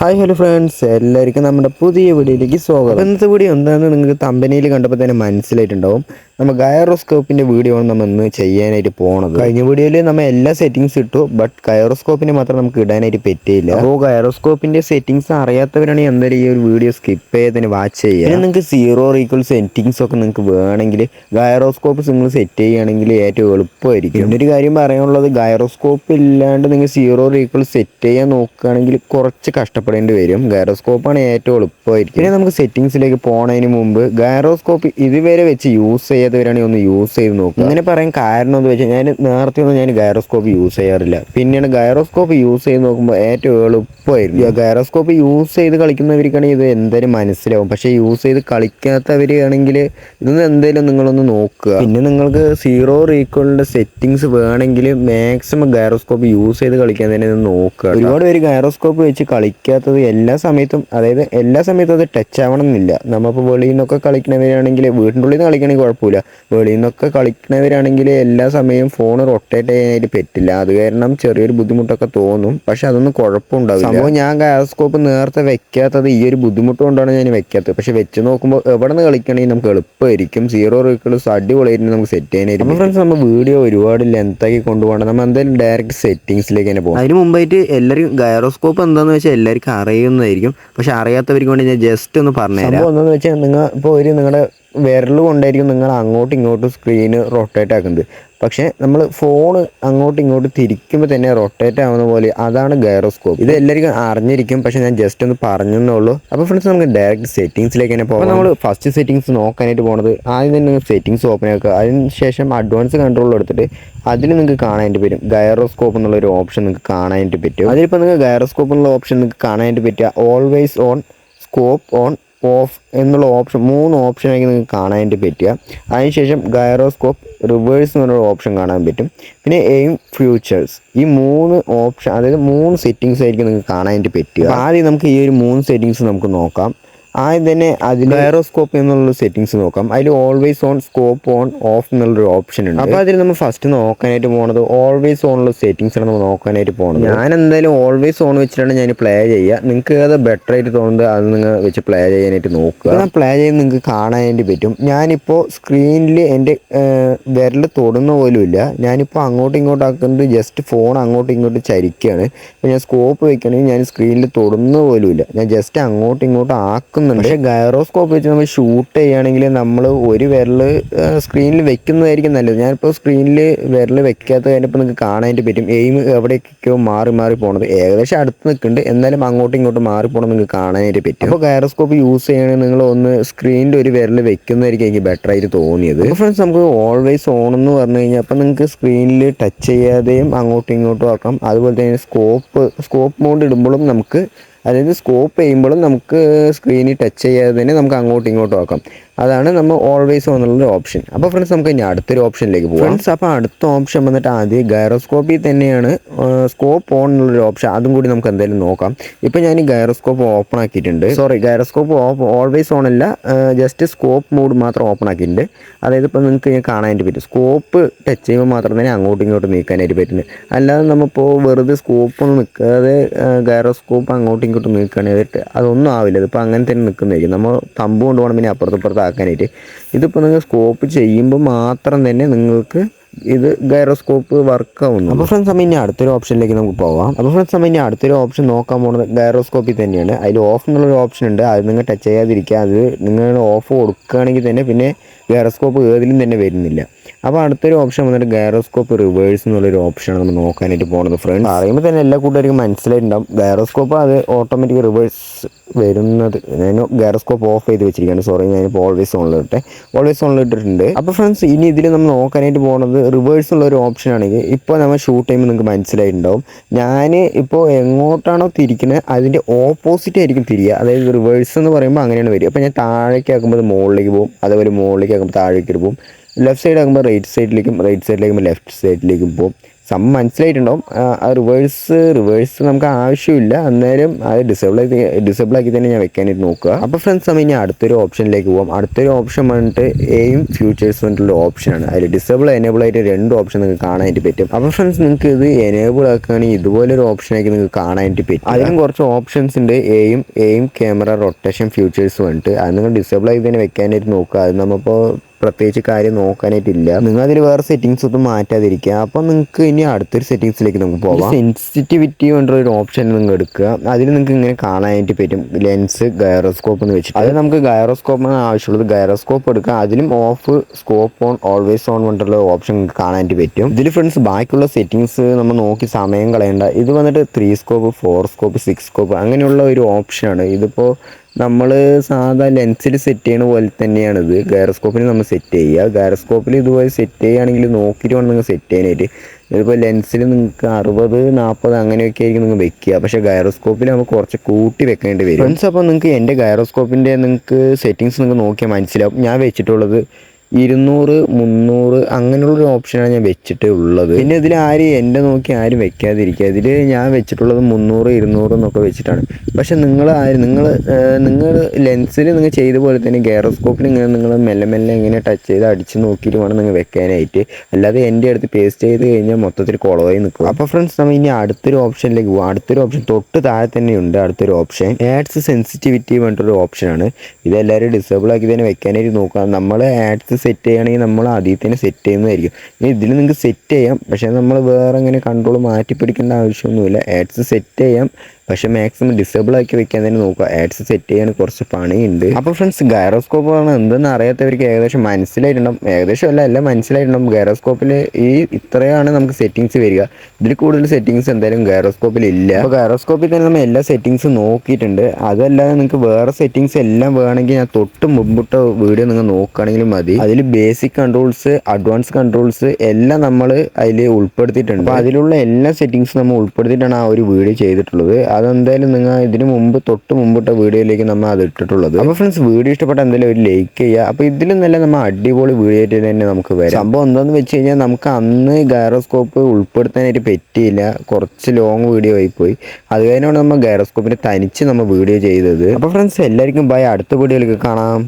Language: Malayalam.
ഹായ് ഹലോ ഫ്രണ്ട്സ് എല്ലാവർക്കും നമ്മുടെ പുതിയ വീഡിയോയിലേക്ക് സ്വാഗതം. ഇന്നത്തെ വീഡിയോ എന്താണെന്ന് നിങ്ങൾക്ക് കമ്പനിയിൽ കണ്ടപ്പോൾ തന്നെ മനസ്സിലായിട്ടുണ്ടാവും. നമ്മൾ ഗയറോസ്കോപ്പിന്റെ വീഡിയോ ആണ് നമ്മൾ ഇന്ന് ചെയ്യാനായിട്ട് പോണത്. കഴിഞ്ഞ വീഡിയോയിൽ നമ്മൾ എല്ലാ സെറ്റിങ്സ് ഇട്ടു ബട്ട് ഗയറോസ്കോപ്പിനെ മാത്രം നമുക്ക് ഇടാനായിട്ട് പറ്റിയില്ല. അപ്പോൾ ഗയറോസ്കോപ്പിന്റെ സെറ്റിങ്സ് അറിയാത്തവരാണെങ്കിൽ എന്തായാലും ഈ ഒരു വീഡിയോ സ്കിപ്പ് ചെയ്തതിന് വാച്ച് ചെയ്യുക. പിന്നെ നിങ്ങൾക്ക് സീറോ ഈക്വൽ സെറ്റിങ്സ് ഒക്കെ നിങ്ങൾക്ക് വേണമെങ്കിൽ ഗയറോസ്കോപ്പ് നിങ്ങൾ സെറ്റ് ചെയ്യുകയാണെങ്കിൽ ഏറ്റവും എളുപ്പമായിരിക്കും. എന്നൊരു കാര്യം പറയാനുള്ളത് ഗയറോസ്കോപ്പ് ഇല്ലാണ്ട് നിങ്ങൾ സീറോ ഈക്വൽ സെറ്റ് ചെയ്യാൻ നോക്കുകയാണെങ്കിൽ കുറച്ച് കഷ്ടപ്പെടേണ്ടി വരും. ഗയറോസ്കോപ്പാണ് ഏറ്റവും എളുപ്പമായിരിക്കും. പിന്നെ നമുക്ക് സെറ്റിങ്സിലേക്ക് പോണതിന് മുമ്പ് ഗയറോസ്കോപ്പ് ഇതുവരെ വെച്ച് യൂസ് ചെയ്യാത്തവരാണെങ്കിൽ ഒന്ന് യൂസ് ചെയ്ത് നോക്കുക. അങ്ങനെ പറയാൻ കാരണം എന്ന് വെച്ചാൽ ഞാൻ നേരത്തെ ഒന്നും ഞാൻ ഗൈറോസ്കോപ്പ് യൂസ് ചെയ്യാറില്ല. പിന്നെയാണ് ഗൈറോസ്കോപ്പ് യൂസ് ചെയ്ത് നോക്കുമ്പോൾ ഏറ്റവും എളുപ്പമായിരുന്നു. ഗൈറോസ്കോപ്പ് യൂസ് ചെയ്ത് കളിക്കുന്നവർക്കാണെങ്കിൽ ഇത് എന്തായാലും മനസ്സിലാവും. പക്ഷേ യൂസ് ചെയ്ത് കളിക്കാത്തവരാണെങ്കിൽ ഇതൊന്നും എന്തായാലും നിങ്ങളൊന്ന് നോക്കുക. പിന്നെ നിങ്ങൾക്ക് സീറോ റീക്കോളിന്റെ സെറ്റിങ്സ് വേണമെങ്കിൽ മാക്സിമം ഗൈറോസ്കോപ്പ് യൂസ് ചെയ്ത് കളിക്കാൻ തന്നെ നോക്കുക ഒരുപാട് പേര് ഗൈറോസ്കോപ്പ് വെച്ച് കളിക്കാത്തത് എല്ലാ സമയത്തും അതായത് എല്ലാ സമയത്തും അത് ടച്ച് ആവണം എന്നില്ല നമ്മളിപ്പോൾ വെളിയിൽ നിന്നൊക്കെ കളിക്കുന്നവരാണെങ്കിൽ വീട്ടിന്റെ ഉള്ളിൽ നിന്ന് കളിക്കണമെങ്കിൽ കുഴപ്പമില്ല. വെളിയിൽ നിന്നൊക്കെ കളിക്കുന്നവരാണെങ്കിൽ എല്ലാ സമയവും ഫോൺ റൊട്ടേറ്റ് ചെയ്യാനായിട്ട് പറ്റില്ല. അത് കാരണം ചെറിയൊരു ബുദ്ധിമുട്ടൊക്കെ തോന്നും. പക്ഷെ അതൊന്നും കുഴപ്പമുണ്ടാവില്ല. സംഭവം ഞാൻ ഗാസ്കോപ്പ് നേരത്തെ വെക്കാത്തത് ഈ ഒരു ബുദ്ധിമുട്ട് കൊണ്ടാണ് ഞാൻ വെക്കാത്തത്. പക്ഷെ വെച്ച് നോക്കുമ്പോൾ എവിടെ നിന്ന് കളിക്കണമെങ്കിൽ നമുക്ക് എളുപ്പമായിരിക്കും. സീറോ റീക്കിൾസ് അടിപൊളിയായിട്ട് നമുക്ക് സെറ്റ് ചെയ്യാനായിരിക്കും. ഫ്രണ്ട്സ് നമ്മൾ വീഡിയോ ഒരുപാട് ലെങ്താക്കി കൊണ്ടുപോകണം നമ്മൾ എന്തായാലും ഡയറക്റ്റ് സെറ്റിങ്സിലേക്ക് തന്നെ പോകും അതിന് മുമ്പായിട്ട് എല്ലാവരും ഗയറോസ്കോപ്പ് എന്താണെന്ന് വെച്ചാൽ എല്ലാവർക്കും അറിയുന്നതായിരിക്കും. പക്ഷെ അറിയാത്തവർക്ക് വേണ്ടി ഞാൻ ജസ്റ്റ് ഒന്ന് പറഞ്ഞുതരാം. എന്താണെന്ന് വെച്ചാൽ നിങ്ങൾ ഇപ്പോൾ ഒരു നിങ്ങളുടെ വിരൽ കൊണ്ടായിരിക്കും നിങ്ങൾ അങ്ങോട്ടും ഇങ്ങോട്ടും സ്ക്രീന് റൊട്ടേറ്റ് ആക്കുന്നത്. പക്ഷേ നമ്മൾ ഫോൺ അങ്ങോട്ടും ഇങ്ങോട്ടും തിരിക്കുമ്പോൾ തന്നെ റൊട്ടേറ്റ് ആവുന്ന പോലെ അതാണ് ഗൈറോസ്കോപ്പ് ഇത് എല്ലാവർക്കും അറിഞ്ഞിരിക്കും പക്ഷേ ഞാൻ ജസ്റ്റ് ഒന്ന് പറഞ്ഞേ ഉള്ളൂ. അപ്പോൾ ഫ്രണ്ട്സ് നമുക്ക് ഡയറക്റ്റ് സെറ്റിങ്സിലേക്ക് തന്നെ പോകാം നമ്മൾ ഫസ്റ്റ് സെറ്റിങ്സ് നോക്കാനായിട്ട് പോണത് ആദ്യം തന്നെ സെറ്റിങ്സ് ഓപ്പൺ ആക്കുക. അതിന് ശേഷം അഡ്വാൻസ് കൺട്രോൾ എടുത്തിട്ട് അതിൽ നിങ്ങൾക്ക് കാണാനായിട്ട് പറ്റും. ഗൈറോസ്കോപ്പ് എന്നുള്ള ഒരു ഓപ്ഷൻ നിങ്ങൾക്ക് കാണാനായിട്ട് പറ്റും. അതിലിപ്പോൾ നിങ്ങൾക്ക് ഗൈറോസ്കോപ്പ് എന്നുള്ള ഓപ്ഷൻ നിങ്ങൾക്ക് കാണാനായിട്ട് പറ്റുക. Always on scope on off എന്നുള്ള ഓപ്ഷൻ മൂന്ന് ഓപ്ഷനായി നിങ്ങൾക്ക് കാണാനായിട്ട് പറ്റുക. അതിനുശേഷം ഗൈറോസ്കോപ്പ് റിവേഴ്സ് എന്നുള്ള ഓപ്ഷൻ കാണാൻ പറ്റും. പിന്നെ എയിം ഫ്യൂച്ചേഴ്സ്. ഈ മൂന്ന് ഓപ്ഷൻ അതായത് മൂന്ന് സെറ്റിങ്സ് ആയിരിക്കും നിങ്ങൾക്ക് കാണാനായിട്ട് പറ്റുക. ആദ്യം നമുക്ക് ഈ ഒരു മൂന്ന് സെറ്റിങ്സ് നമുക്ക് നോക്കാം. ആദ്യം തന്നെ അതിൽ ഗൈറോസ്കോപ്പ് എന്നുള്ള സെറ്റിങ്സ് നോക്കാം. അതിൽ always on scope on off എന്നുള്ളൊരു ഓപ്ഷൻ ഉണ്ട്. അപ്പോൾ അതിൽ നമ്മൾ ഫസ്റ്റ് നോക്കാനായിട്ട് പോണത് ഓൾവേസ് ഓണുള്ള സെറ്റിങ്സ് ആണ് നമ്മൾ നോക്കാനായിട്ട് പോകുന്നത് ഞാൻ എന്തായാലും ഓൾവേസ് ഓൺ വെച്ചിട്ടാണ് ഞാൻ പ്ലേ ചെയ്യുക. നിങ്ങൾക്ക് അത് ബെറ്റർ ആയിട്ട് തോന്നുന്നത് അത് നിങ്ങൾ വെച്ച് പ്ലേ ചെയ്യാനായിട്ട് നോക്കുക. ഞാൻ പ്ലേ ചെയ്ത് നിങ്ങൾക്ക് കാണാനായിട്ട് പറ്റും. ഞാനിപ്പോൾ സ്ക്രീനിൽ എന്റെ വിരൽ തൊടുന്ന പോലും ഇല്ല. ഞാനിപ്പോൾ അങ്ങോട്ടും ഇങ്ങോട്ടും ആക്കുന്നത് ജസ്റ്റ് ഫോൺ അങ്ങോട്ടും ഇങ്ങോട്ടും ചരിക്കുകയാണ് ഇപ്പോൾ ഞാൻ സ്കോപ്പ് വയ്ക്കുകയാണെങ്കിൽ ഞാൻ സ്ക്രീനിൽ തൊടുന്ന പോലും ഇല്ല. ഞാൻ ജസ്റ്റ് അങ്ങോട്ടും ഇങ്ങോട്ടും ആക്കുന്നുണ്ട് പക്ഷേ ഗൈറോസ്കോപ്പ് വെച്ച് നമ്മൾ ഷൂട്ട് ചെയ്യുകയാണെങ്കിൽ നമ്മൾ ഒരു വിരൽ സ്ക്രീനിൽ വെക്കുന്നതായിരിക്കും നല്ലത്. ഞാനിപ്പോൾ സ്ക്രീനിൽ വിരൽ വെക്കാത്ത കഴിഞ്ഞപ്പോൾ നിങ്ങൾക്ക് കാണാനായിട്ട് പറ്റും. എയിം എവിടേക്കൊക്കെയോ മാറി മാറി പോകണത് ഏകദേശം അടുത്ത് നിൽക്കുന്നുണ്ട്. എന്നാലും അങ്ങോട്ടും ഇങ്ങോട്ടും മാറി പോകണം നിങ്ങൾക്ക് കാണാനായിട്ട് പറ്റും. അപ്പോൾ ഗൈറോസ്കോപ്പ് യൂസ് ചെയ്യണമെങ്കിൽ നിങ്ങൾ ഒന്ന് സ്ക്രീനിൽ ഒരു വിരൽ വെക്കുന്നതായിരിക്കും എനിക്ക് ബെറ്റർ ആയിട്ട് തോന്നിയത്. ഫ്രണ്ട്സ് നമുക്ക് ഓൾവേസ് ഓൺ എന്ന് പറഞ്ഞു കഴിഞ്ഞാൽ അപ്പം നിങ്ങൾക്ക് സ്ക്രീനിൽ ടച്ച് ചെയ്യാതെയും അങ്ങോട്ടും ഇങ്ങോട്ടും ആക്കാം. അതുപോലെ തന്നെ സ്കോപ്പ് സ്കോപ്പ് മോഡ് ഇടുമ്പോഴും നമുക്ക് അതായത് സ്കോപ്പ് ചെയ്യുമ്പോഴും നമുക്ക് സ്ക്രീനിൽ ടച്ച് ചെയ്യാതെ തന്നെ നമുക്ക് അങ്ങോട്ടും ഇങ്ങോട്ടും ആക്കാം. അതാണ് നമ്മൾ ഓൾവേസ് എന്നുള്ളൊരു ഓപ്ഷൻ അപ്പോൾ ഫ്രണ്ട്സ് നമുക്ക് ഇനി അടുത്തൊരു ഓപ്ഷനിലേക്ക് പോകാം ഫ്രണ്ട്സ് അപ്പോൾ അടുത്ത ഓപ്ഷൻ വന്നിട്ട് ആദ്യം ഗൈറോസ്കോപ്പിൽ തന്നെയാണ് സ്കോപ്പ് ഓൺ എന്നുള്ളൊരു ഓപ്ഷൻ അതും കൂടി നമുക്ക് എന്തായാലും നോക്കാം. ഇപ്പോൾ ഞാൻ ഈ ഗൈറോസ്കോപ്പ് ഓപ്പൺ ആക്കിയിട്ടുണ്ട് സോറി ഗൈറോസ്കോപ്പ് ഓൾവേസ് ഓൺ അല്ല ജസ്റ്റ് സ്കോപ്പ് മോഡ് മാത്രം ഓപ്പൺ ആക്കിയിട്ടുണ്ട്. അതായത് ഇപ്പോൾ നിങ്ങൾക്ക് ഞാൻ കാണാനായിട്ട് പറ്റും. സ്കോപ്പ് ടച്ച് ചെയ്യുമ്പോൾ മാത്രം തന്നെ അങ്ങോട്ടും ഇങ്ങോട്ടും നീക്കാനായിട്ട് പറ്റുന്നത്. അല്ലാതെ നമ്മളിപ്പോൾ വെറുതെ സ്കോപ്പ് ഒന്നും നിൽക്കാതെ ഗൈറോസ്കോപ്പ് അങ്ങോട്ടും ഇങ്ങോട്ടും നീക്കുകയാണെങ്കിൽ അതൊന്നും ആവില്ല. ഇതിപ്പോൾ അങ്ങനെ തന്നെ നിൽക്കുന്നതായിരിക്കും നമ്മൾ തമ്പ് കൊണ്ടുപോകണം പിന്നെ അപ്പുറത്ത് ആക്കാനായിട്ട് ഇതിപ്പോൾ നിങ്ങൾ സ്കോപ്പ് ചെയ്യുമ്പോൾ മാത്രം തന്നെ നിങ്ങൾക്ക് ഇത് ഗൈറോസ്കോപ്പ് വർക്ക് ആവുന്നു അപ്പോൾ ഫ്രണ്ട്സ് അമ്മ ഇനി അടുത്തൊരു ഓപ്ഷനിലേക്ക് നമുക്ക് പോകാം അപ്പോൾ ഫ്രണ്ട്സ് അമ്മ ഇനി അടുത്തൊരു ഓപ്ഷൻ നോക്കാൻ പോകുന്നത് ഗൈറോസ്കോപ്പിൽ തന്നെയാണ്. അതിൽ ഓഫ് എന്നുള്ളൊരു ഓപ്ഷൻ ഉണ്ട്. അത് നിങ്ങൾ ടച്ച് ചെയ്യാതിരിക്കുക. അത് നിങ്ങൾ ഓഫ് കൊടുക്കുകയാണെങ്കിൽ തന്നെ പിന്നെ ഗൈറോസ്കോപ്പ് ഏതിലും തന്നെ വരുന്നില്ല. അപ്പോൾ അടുത്തൊരു ഓപ്ഷൻ വന്നിട്ട് ഗൈറോസ്കോപ്പ് റിവേഴ്സ് എന്നുള്ളൊരു ഓപ്ഷനാണ് നമ്മൾ നോക്കാനായിട്ട് പോകുന്നത് ഫ്രണ്ട് അറിയുമ്പോൾ തന്നെ എല്ലാ കൂട്ടുകാർക്കും മനസ്സിലായിട്ടുണ്ടാവും. ഗൈറോസ്കോപ്പ് അത് ഓട്ടോമാറ്റിക് റിവേഴ്സ് വരുന്നത്. ഞാൻ ഗൈറോസ്കോപ്പ് ഓഫ് ചെയ്ത് വെച്ചിരിക്കുകയാണ്. സോറി ഞാനിപ്പോൾ ഓൾവേസ് ഓണിലിട്ടെ ഓൾവേസ് ഓണിലിട്ടിട്ടുണ്ട് അപ്പോൾ ഫ്രണ്ട്സ് ഇനി ഇതിൽ നമ്മൾ നോക്കാനായിട്ട് പോകുന്നത് റിവേഴ്സ് ഉള്ള ഒരു ഓപ്ഷൻ ആണെങ്കിൽ ഇപ്പോൾ നമ്മൾ ഷൂട്ട് ചെയ്യുമ്പോൾ നിങ്ങൾക്ക് മനസ്സിലായിട്ടുണ്ടാവും. ഞാൻ ഇപ്പോൾ എങ്ങോട്ടാണോ തിരിക്കുന്നത് അതിന്റെ ഓപ്പോസിറ്റ് ആയിരിക്കും തിരിയുക അതായത് റിവേഴ്സ് എന്ന് പറയുമ്പോൾ അങ്ങനെയാണ് വരിക. അപ്പോൾ ഞാൻ താഴേക്ക് ആക്കുമ്പോൾ മുകളിലേക്ക് പോകും. അതേപോലെ മുകളിലേക്ക് ആക്കുമ്പോൾ താഴേക്ക് പോകും ലെഫ്റ്റ് സൈഡ് ആകുമ്പോൾ റൈറ്റ് സൈഡിലേക്കും റൈറ്റ് സൈഡിലേക്കും ലെഫ്റ്റ് സൈഡിലേക്കും പോകും സംഭവം മനസ്സിലായിട്ടുണ്ടാവും. ആ റിവേഴ്സ് റിവേഴ്സ് നമുക്ക് ആവശ്യമില്ല. അന്നേരം അത് ഡിസേബിൾ ആക്കി ഡിസേബിൾ ആക്കി തന്നെ ഞാൻ വെക്കാനായിട്ട് നോക്കുക. അപ്പോൾ ഫ്രണ്ട്സ് നമ്മൾ ഇനി അടുത്തൊരു ഓപ്ഷനിലേക്ക് പോകാം അടുത്തൊരു ഓപ്ഷൻ വന്നിട്ട് എയും ഫ്യൂച്ചേഴ്സ് വന്നിട്ടുള്ള ഓപ്ഷനാണ് അതിൽ ഡിസേബിൾ എനേബിൾ ആയിട്ട് രണ്ട് ഓപ്ഷൻ നിങ്ങൾക്ക് കാണാനായിട്ട് പറ്റും. അപ്പോൾ ഫ്രണ്ട്സ് നിങ്ങൾക്ക് ഇത് എനേബിൾ ആക്കുകയാണെങ്കിൽ ഇതുപോലൊരു ഓപ്ഷനായിട്ട് നിങ്ങൾക്ക് കാണാനായിട്ട് പറ്റും. അതിലും കുറച്ച് ഓപ്ഷൻസ് ഉണ്ട്. എയും എയും ക്യാമറ റൊട്ടേഷൻ ഫ്യൂച്ചേഴ്സ് വന്നിട്ട് അത് നിങ്ങൾ ഡിസേബിൾ ആക്കി തന്നെ വെക്കാനായിട്ട് നോക്കുക. അത് നമ്മളിപ്പോൾ പ്രത്യേകിച്ച് കാര്യം നോക്കാനായിട്ടില്ല. നിങ്ങൾ അതിൽ വേറെ സെറ്റിങ്സ് ഒന്നും മാറ്റാതിരിക്കുക. അപ്പോൾ നിങ്ങൾക്ക് ഇനി അടുത്തൊരു സെറ്റിങ്സിലേക്ക് നമുക്ക് പോവാം. സെൻസിറ്റിവിറ്റി കൊണ്ടുള്ള ഒരു ഓപ്ഷൻ നിങ്ങൾ എടുക്കുക. അതിൽ നിങ്ങൾക്ക് ഇങ്ങനെ കാണാനായിട്ട് പറ്റും. ലെൻസ് ഗൈറോസ്കോപ്പ് എന്ന് വെച്ചിട്ട്. അത് നമുക്ക് ഗൈറോസ്കോപ്പ് ആണ് ആവശ്യമുള്ളത്. ഗൈറോസ്കോപ്പ് എടുക്കുക. അതിലും off scope on always on കൊണ്ടുള്ള ഓപ്ഷൻ നിങ്ങൾക്ക് കാണാനായിട്ട് പറ്റും. ഇതിൽ ഫ്രണ്ട്സ് ബാക്കിയുള്ള സെറ്റിങ്സ് നമ്മൾ നോക്കി സമയം കളയേണ്ട. ഇത് വന്നിട്ട് three scope four scope six scope അങ്ങനെയുള്ള ഒരു ഓപ്ഷനാണ് ഇതിപ്പോൾ നമ്മൾ സാധാ ലെൻസിൽ സെറ്റ് ചെയ്യണ പോലെ തന്നെയാണിത്. ഗൈറോസ്കോപ്പിൽ നമ്മൾ സെറ്റ് ചെയ്യുക. ഗൈറോസ്കോപ്പിൽ ഇതുപോലെ സെറ്റ് ചെയ്യുകയാണെങ്കിൽ നോക്കിയിട്ട് വേണം നിങ്ങൾ സെറ്റ് ചെയ്യാനായിട്ട്. ഇതിപ്പോൾ ലെൻസിൽ നിങ്ങൾക്ക് അറുപത് നാൽപ്പത് അങ്ങനെയൊക്കെ ആയിരിക്കും നിങ്ങൾ വെക്കുക. പക്ഷേ ഗൈറോസ്കോപ്പിൽ നമുക്ക് കുറച്ച് കൂട്ടി വെക്കേണ്ടി വരും. ഫ്രണ്ട്സ് അപ്പോൾ നിങ്ങൾക്ക് എന്റെ ഗൈറോസ്കോപ്പിന്റെ നിങ്ങൾക്ക് സെറ്റിങ്സ് നിങ്ങൾക്ക് നോക്കിയാൽ മനസ്സിലാവും. ഞാൻ വെച്ചിട്ടുള്ളത് ഇരുന്നൂറ് മുന്നൂറ് അങ്ങനെയുള്ളൊരു ഓപ്ഷനാണ് ഞാൻ വെച്ചിട്ടേ ഉള്ളത്. പിന്നെ ഇതിൽ ആരും എന്റെ നോക്കി ആരും വെക്കാതിരിക്കുക. ഇതിൽ ഞാൻ വെച്ചിട്ടുള്ളത് മുന്നൂറ് ഇരുന്നൂറ് എന്നൊക്കെ വെച്ചിട്ടാണ്. പക്ഷെ നിങ്ങൾ ആര് നിങ്ങൾ നിങ്ങൾ ലെൻസിൽ നിങ്ങൾ ചെയ്ത പോലെ തന്നെ ഗെയറോസ്കോപ്പിൽ ഇങ്ങനെ നിങ്ങൾ മെല്ലെ മെല്ലെ ഇങ്ങനെ ടച്ച് ചെയ്ത് അടിച്ച് നോക്കിയിട്ട് വേണം നിങ്ങൾ വെക്കാനായിട്ട്. അല്ലാതെ എന്റെ അടുത്ത് പേസ്റ്റ് ചെയ്ത് കഴിഞ്ഞാൽ മൊത്തത്തിൽ കുളവായി നിൽക്കും അപ്പോൾ ഫ്രണ്ട്സ് നമ്മൾ ഇനി അടുത്തൊരു ഓപ്ഷനിലേക്ക് പോകും അടുത്തൊരു ഓപ്ഷൻ തൊട്ട് താഴെ തന്നെയുണ്ട് അടുത്തൊരു ഓപ്ഷൻ ആഡ്സ് സെൻസിറ്റിവിറ്റി വേണ്ട ഒരു ഓപ്ഷനാണ് ഇതെല്ലാവരും ഡിസേബിൾ ആക്കി തന്നെ വെക്കാനായിട്ട് നോക്കുക. നമ്മൾ ആഡ്സ് സെറ്റ് ചെയ്യുകയാണെങ്കിൽ നമ്മൾ ആദ്യം തന്നെ സെറ്റ് ചെയ്യുന്നതായിരിക്കും. ഇനി ഇതിൽ നിങ്ങൾക്ക് സെറ്റ് ചെയ്യാം. പക്ഷേ നമ്മൾ വേറെ അങ്ങനെ കൺട്രോൾ മാറ്റി പിടിക്കേണ്ട ആവശ്യമൊന്നുമില്ല. ആഡ്സ് സെറ്റ് ചെയ്യാം. പക്ഷെ മാക്സിമം ഡിസേബിൾ ആക്കി വെക്കാൻ തന്നെ നോക്കുക. ആഡ്സ് സെറ്റ് ചെയ്യാൻ കുറച്ച് പണിയുണ്ട്. അപ്പോൾ ഫ്രണ്ട്സ് ഗൈറോസ്കോപ്പ് ആണ് എന്തെന്ന് അറിയാത്തവർക്ക് ഏകദേശം മനസ്സിലായിട്ടുണ്ടാവും. ഏകദേശം അല്ല എല്ലാം മനസ്സിലായിട്ടുണ്ടാവും. ഗൈറോസ്കോപ്പിൽ ഈ ഇത്രയാണ് നമുക്ക് സെറ്റിങ്സ് വരിക. ഇതിൽ കൂടുതൽ സെറ്റിങ്സ് എന്തായാലും ഗൈറോസ്കോപ്പിൽ ഇല്ല. അപ്പോൾ ഗൈറോസ്കോപ്പിൽ തന്നെ നമ്മൾ എല്ലാ സെറ്റിങ്സും നോക്കിയിട്ടുണ്ട്. അതല്ലാതെ നിങ്ങൾക്ക് വേറെ സെറ്റിങ്സ് എല്ലാം വേണമെങ്കിൽ ഞാൻ തൊട്ട് മുമ്പിട്ട വീഡിയോ നിങ്ങൾ നോക്കുകയാണെങ്കിൽ മതി. അതിൽ ബേസിക് കൺട്രോൾസ് അഡ്വാൻസ് കൺട്രോൾസ് എല്ലാം നമ്മൾ അതിൽ ഉൾപ്പെടുത്തിയിട്ടുണ്ട്. അപ്പോൾ അതിലുള്ള എല്ലാ സെറ്റിങ്സും നമ്മൾ ഉൾപ്പെടുത്തിയിട്ടാണ് ആ ഒരു വീഡിയോ ചെയ്തിട്ടുള്ളത്. അതെന്തായാലും നിങ്ങൾ ഇതിന് മുമ്പ് തൊട്ട് മുമ്പിട്ട വീഡിയോയിലേക്ക് നമ്മൾ അത് ഇട്ടിട്ടുള്ളത്. അപ്പോൾ ഫ്രണ്ട്സ് വീഡിയോ ഇഷ്ടപ്പെട്ട എന്തായാലും ഒരു ലൈക്ക് ചെയ്യുക. അപ്പോൾ ഇതിലും നല്ല നമ്മൾ അടിപൊളി വീഡിയോ ആയിട്ട് തന്നെ നമുക്ക് വരാം. സംഭവം എന്താണെന്ന് വെച്ച് കഴിഞ്ഞാൽ നമുക്ക് അന്ന് ഗൈറോസ്കോപ്പ് ഉൾപ്പെടുത്താനായിട്ട് പറ്റിയില്ല. കുറച്ച് ലോങ് വീഡിയോ ആയിപ്പോയി അത് കഴിഞ്ഞാണ് നമ്മൾ ഗൈറോസ്കോപ്പിന് തനിച്ച് നമ്മൾ വീഡിയോ ചെയ്തത്. അപ്പോൾ ഫ്രണ്ട്സ് എല്ലാവർക്കും ബൈ അടുത്ത വീഡിയോയിലേക്ക് കാണാം.